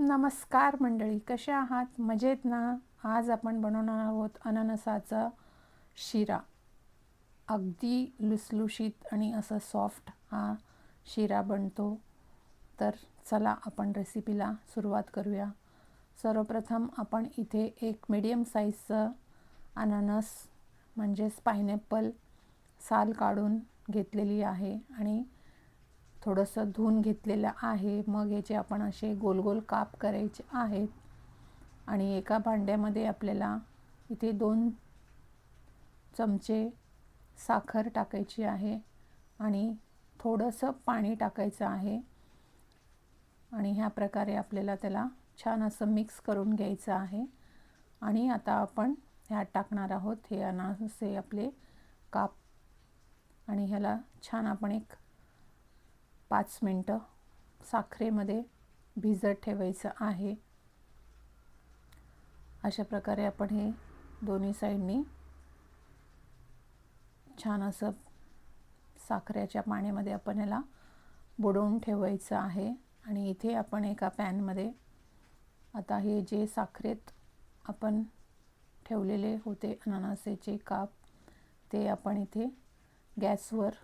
नमस्कार मंडळी कशा आहात? मजेत ना? आज आपण बनवणार आहोत अननसाचा शिरा. अगदी लुसलुशीत आणि असं सॉफ्ट हा शिरा बनतो. तर चला आपण रेसिपीला सुरुवात करूया. सर्वप्रथम आपण इथे एक मीडियम साईजचं अननस म्हणजेच पायनॅपल साल काढून घेतलेली आहे आणि थोडंसं धुवून घेतलेलं आहे. मग याचे आपण असे गोल गोल काप करायचे आहेत. आणि एका भांड्यामध्ये आपल्याला इथे दोन चमचे साखर टाकायची आहे आणि थोडंसं पाणी टाकायचं आहे. आणि ह्या प्रकारे आपल्याला त्याला छान असं मिक्स करून घ्यायचं आहे. आणि आता आपण ह्यात टाकणार आहोत. हे अनासे आपले काप. आणि ह्याला छान आपण एक पाच मिनटं साखरेमध्ये भिजत ठेवायचं आहे. अशा प्रकारे आपण हे दोन्ही साईडनी छान असं साखरेच्या पाण्यामध्ये आपण याला बुडवून ठेवायचं आहे. आणि इथे आपण एका पॅनमध्ये आता हे जे साखरेत आपण ठेवलेले होते अननसाचे काप ते आपण इथे गॅसवर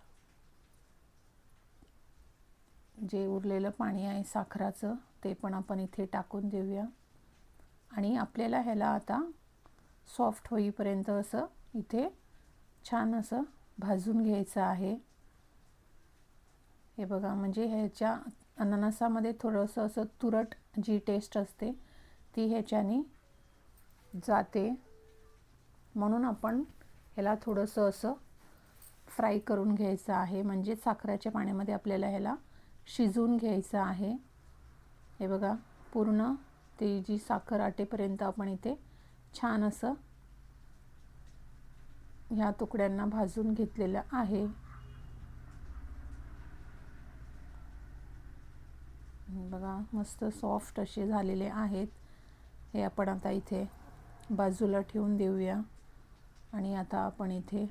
जे उरलेलं पाणी आहे साखराचं ते पण आपण इथे टाकून देऊया. आणि आपल्याला ह्याला आता सॉफ्ट होईपर्यंत असं इथे छान असं भाजून घ्यायचं आहे. हे बघा म्हणजे ह्याच्या अननसामध्ये थोडंसं असं तुरट जी टेस्ट असते ती ह्याच्याने जाते. म्हणून आपण ह्याला थोडंसं असं फ्राय करून घ्यायचं आहे. म्हणजे साखराच्या पाण्यामध्ये आपल्याला ह्याला शिजवून घ्यायचं आहे. हे बघा पूर्ण ती जी साखर आटेपर्यंत आपण इथे छान असं ह्या तुकड्यांना भाजून घेतलेलं आहे. बघा मस्त सॉफ्ट असे झालेले आहेत. हे आपण आता इथे बाजूला ठेवून देऊया. आणि आता आपण इथे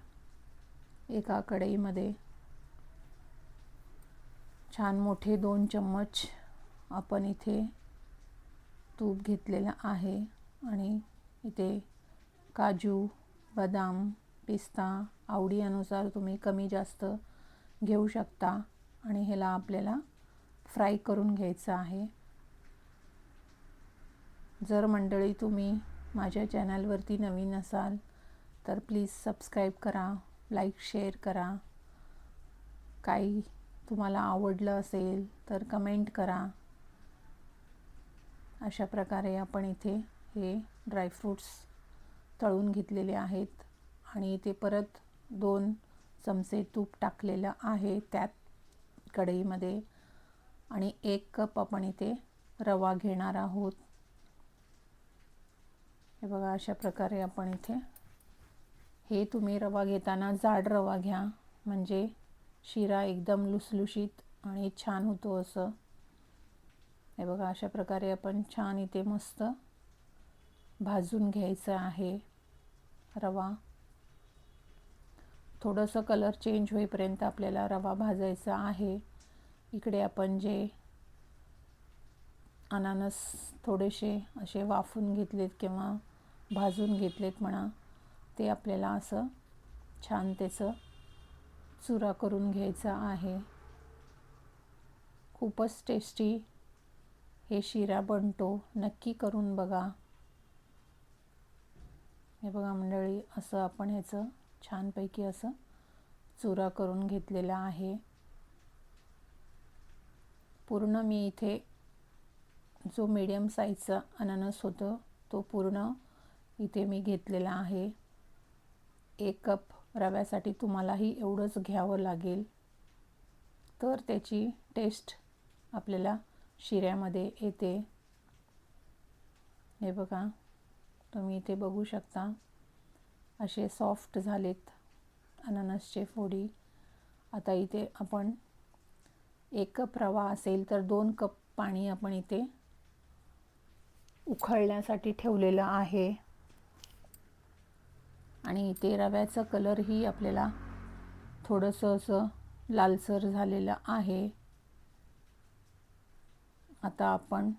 एका कढईमध्ये छान मोठे दोन चम्मच आपण इथे तूप घेतलेलं आहे आणि इथे काजू बदाम पिस्ता आवडी अनुसार तुम्ही कमी जास्त घेऊ शकता आणि ह्याला आपल्याला फ्राय करून घ्यायचं आहे. जर मंडळी तुम्ही माझ्या चॅनलवरती नवीन असाल तर प्लीज सबस्क्राईब करा लाईक शेअर करा. काही तुम्हाला आवडलं असेल तर कमेंट करा. अशा प्रकारे आपण इथे हे ड्रायफ्रूट्स तळून घेतलेले आहेत आणि इथे परत दोन चमचे तूप टाकलेलं आहे त्यात कढईमध्ये आणि एक कप आपण इथे रवा घेणार आहोत. हे बघा अशा प्रकारे आपण इथे हे तुम्ही रवा घेताना जाड रवा घ्या. म्हणजे शिरा एकदम लुसलुशीत आणि छान होतो असं. हे बघा अशा प्रकारे आपण छान इथे मस्त भाजून घ्यायचं आहे रवा. थोडंसं कलर चेंज होईपर्यंत आपल्याला रवा भाजायचा आहे. इकडे आपण जे अनानस थोडेसे असे वाफून घेतलेत किंवा भाजून घेतलेत म्हणा ते आपल्याला असं छान त्याचं चुरा करून घ्यायचा आहे. खूपच टेस्टी हे शिरा बनतो. नक्की करून बघा. हे बघा मंडळी असं आपण ह्याचं छानपैकी असं चुरा करून घेतलेलं आहे. पूर्ण मी इथे जो मीडियम साईजचा अननस होतं तो पूर्ण इथे मी घेतलेला आहे. एक कप रव्यासाठी तुम्हालाही एवढंच घ्यावं लागेल. तर त्याची टेस्ट आपल्याला शिऱ्यामध्ये येते. हे बघा तुम्ही इथे बघू शकता. असे सॉफ्ट झालेत अननसचे फोडी. आता इथे आपण एक कप रवा असेल तर दोन कप पाणी आपण इथे उखळण्यासाठी ठेवलेलं आहे. आणि इथे रव्याचं कलरही आपल्याला थोडंसं असं लालसर झालेलं आहे. आता आपण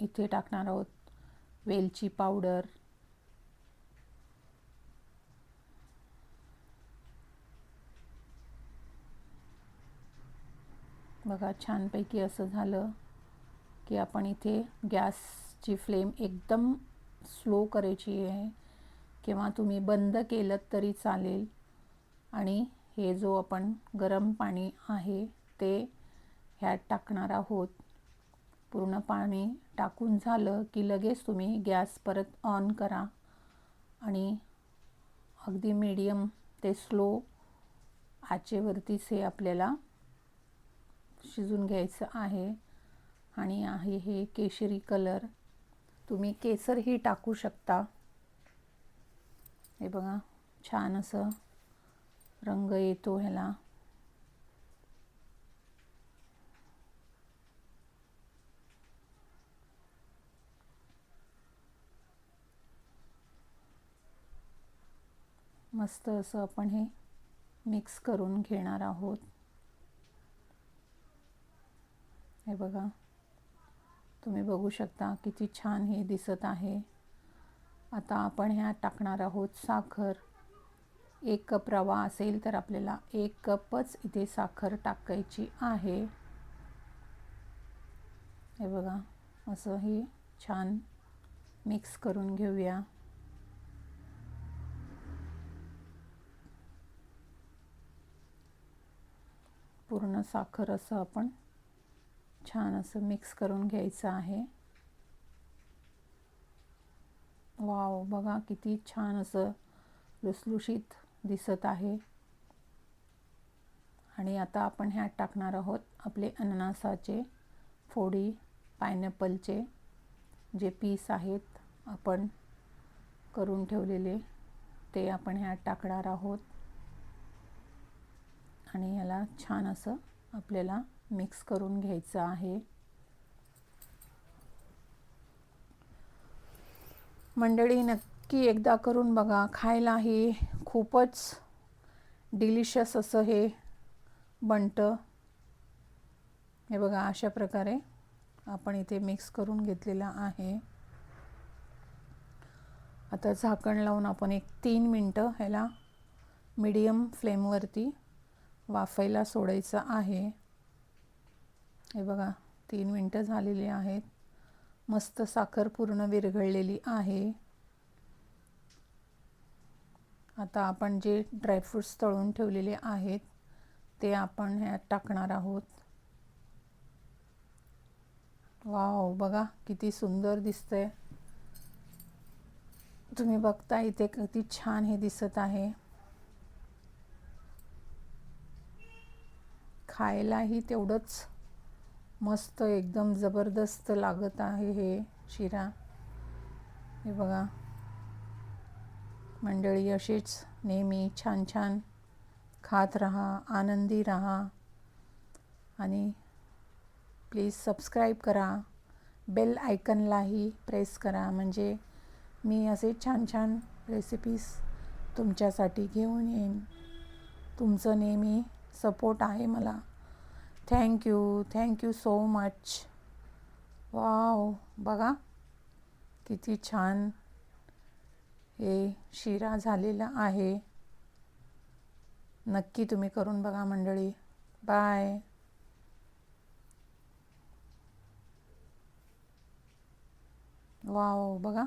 इथे टाकणार आहोत वेलची पावडर. बघा छानपैकी असं झालं की आपण इथे गॅसची फ्लेम एकदम स्लो करायची आहे. किंवा तुम्ही बंद केलं तरी चालेल. आणि हे जो आपण गरम पाणी आहे ते ह्यात टाकणार आहोत. पूर्ण पाणी टाकून झालं की लगेच तुम्ही गॅस परत ऑन करा. आणि अगदी मीडियम ते स्लो आचेवरतीच हे आपल्याला शिजून घ्यायचं आहे. आणि आहे हे केशरी कलर तुम्ही केसरही टाकू शकता. हे बघा छान असं रंग येतो ह्याला. मस्त असं आपण हे मिक्स करून घेणार आहोत. हे बघा तुम्ही बघू शकता किती छान हे दिसत आहे. आता आपण ह्यात टाकणार आहोत साखर. एक कप रवा असेल तर आपल्याला एक कपच इथे साखर टाकायची आहे. हे बघा असं हे छान मिक्स करून घेऊया. पूर्ण साखर असं आपण छान असं मिक्स करून घ्यायचं आहे. वाव बघा किती छान असं लुसलुशीत दिसत आहे. आणि आता आपण ह्यात टाकणार आहोत आपले अननसाचे फोडी पायनॅपलचे जे पीस आहेत आपण करून ठेवलेले ते आपण ह्यात टाकणार आहोत. आणि याला छान असं आपल्याला मिक्स करून घ्यायचं आहे. मंडळी नक्की एकदा करून बघा. खायलाही खूपच डिलिशियस असं हे बनतं. हे बघा अशा प्रकारे आपण इथे मिक्स करून घेतलेला आहे. आता झाकण लावून आपण एक तीन मिनटं ह्याला मीडियम फ्लेमवरती वाफायला सोडायचं आहे. हे बघा तीन मिनटं झालेली आहेत. मस्त साखर पूर्ण विरघळलेली आहे. आता आपण जे ड्रायफ्रूट्स तळून ठेवलेले आहेत ते आपण ह्यात टाकणार आहोत. वाव बघा किती सुंदर दिसतंय. तुम्ही बघता इथे किती छान हे दिसत आहे. खायलाही तेवढंच मस्त एकदम जबरदस्त लागत आहे हे शिरा. हे बघा. मंडळी अशीच नेहमी छान छान खात राहा आनंदी राहा. आणि प्लीज सबस्क्राईब करा. बेल आयकनलाही प्रेस करा. म्हणजे मी असे छान छान रेसिपीज तुमच्यासाठी घेऊन येईन. तुमचं नेहमी सपोर्ट आहे मला. Thank you thank you so much wow बघा किती छान हे शिरा झालेला आहे. नक्की तुम्ही करून बघा मंडळी. बाय वाव बघा.